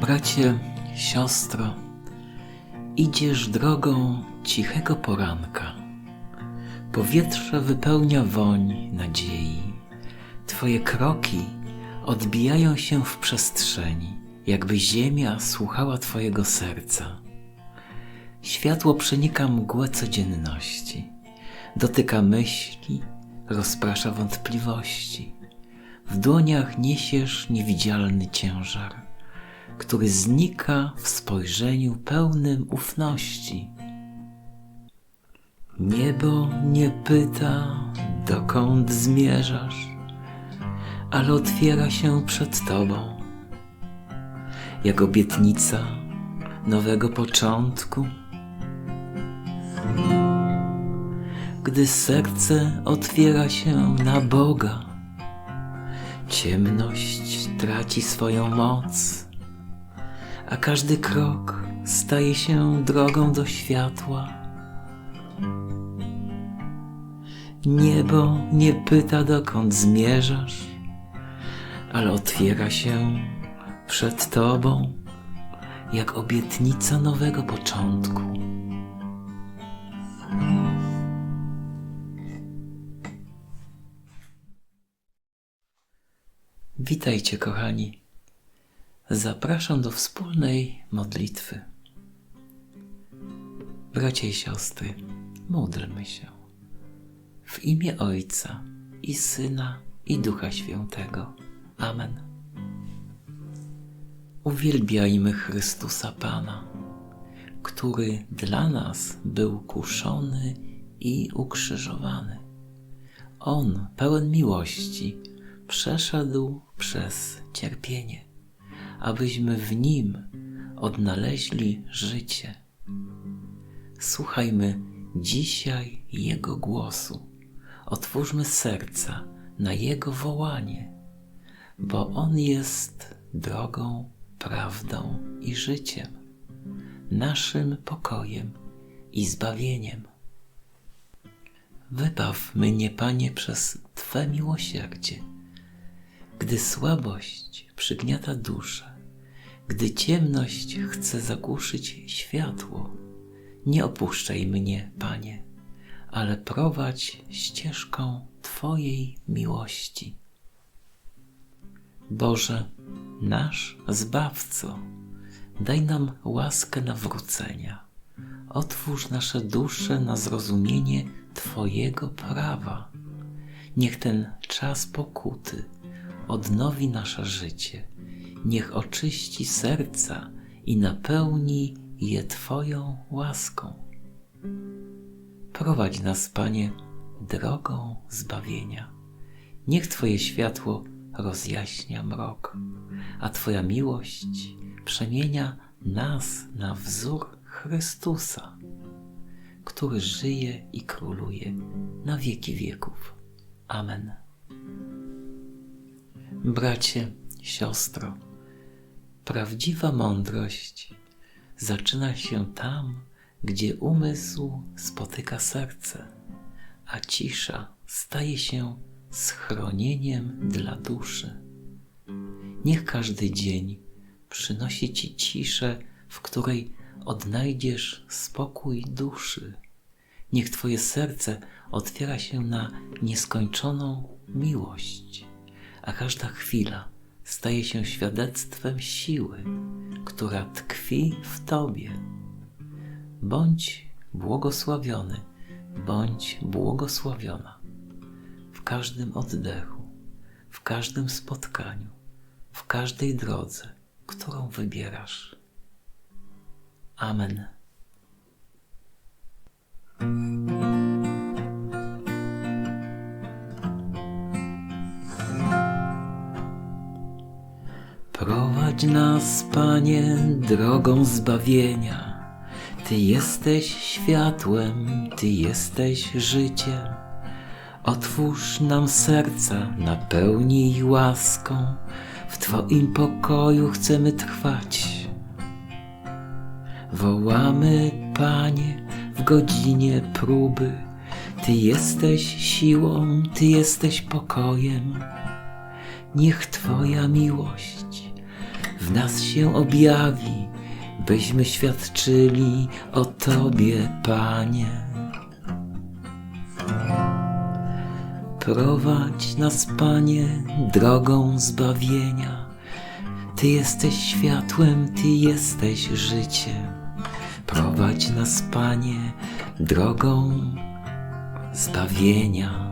Bracie, siostro, idziesz drogą cichego poranka. Powietrze wypełnia woń nadziei. Twoje kroki odbijają się w przestrzeni, jakby ziemia słuchała Twojego serca. Światło przenika mgłę codzienności, dotyka myśli, rozprasza wątpliwości. W dłoniach niesiesz niewidzialny ciężar, który znika w spojrzeniu pełnym ufności. Niebo nie pyta, dokąd zmierzasz, ale otwiera się przed Tobą, jak obietnica nowego początku. Gdy serce otwiera się na Boga, ciemność traci swoją moc, a każdy krok staje się drogą do światła. Niebo nie pyta, dokąd zmierzasz, ale otwiera się przed Tobą, jak obietnica nowego początku. Witajcie, kochani. Zapraszam do wspólnej modlitwy. Bracia i siostry, módlmy się. W imię Ojca i Syna i Ducha Świętego. Amen. Uwielbiajmy Chrystusa Pana, który dla nas był kuszony i ukrzyżowany. On, pełen miłości, przeszedł przez cierpienie, abyśmy w nim odnaleźli życie. Słuchajmy dzisiaj Jego głosu. Otwórzmy serca na Jego wołanie, bo On jest drogą, prawdą i życiem, naszym pokojem i zbawieniem. Wybaw mnie, Panie, przez Twe miłosierdzie, gdy słabość przygniata duszę, gdy ciemność chce zagłuszyć światło. Nie opuszczaj mnie, Panie, ale prowadź ścieżką Twojej miłości. Boże, nasz Zbawco, daj nam łaskę nawrócenia. Otwórz nasze dusze na zrozumienie Twojego prawa. Niech ten czas pokuty odnowi nasze życie. Niech oczyści serca i napełni je Twoją łaską. Prowadź nas, Panie, drogą zbawienia. Niech Twoje światło rozjaśnia mrok, a Twoja miłość przemienia nas na wzór Chrystusa, który żyje i króluje na wieki wieków. Amen. Bracie, siostro, prawdziwa mądrość zaczyna się tam, gdzie umysł spotyka serce, a cisza staje się schronieniem dla duszy. Niech każdy dzień przynosi ci ciszę, w której odnajdziesz spokój duszy. Niech Twoje serce otwiera się na nieskończoną miłość, a każda chwila staje się świadectwem siły, która tkwi w Tobie. Bądź błogosławiony, bądź błogosławiona w każdym oddechu, w każdym spotkaniu, w każdej drodze, którą wybierasz. Amen. Prowadź nas, Panie, drogą zbawienia. Ty jesteś światłem, Ty jesteś życiem. Otwórz nam serca, napełnij łaską. W Twoim pokoju chcemy trwać. Wołamy, Panie, w godzinie próby. Ty jesteś siłą, Ty jesteś pokojem. Niech Twoja miłość w nas się objawi, byśmy świadczyli o Tobie, Panie. Prowadź nas, Panie, drogą zbawienia. Ty jesteś światłem, Ty jesteś życiem. Prowadź nas, Panie, drogą zbawienia.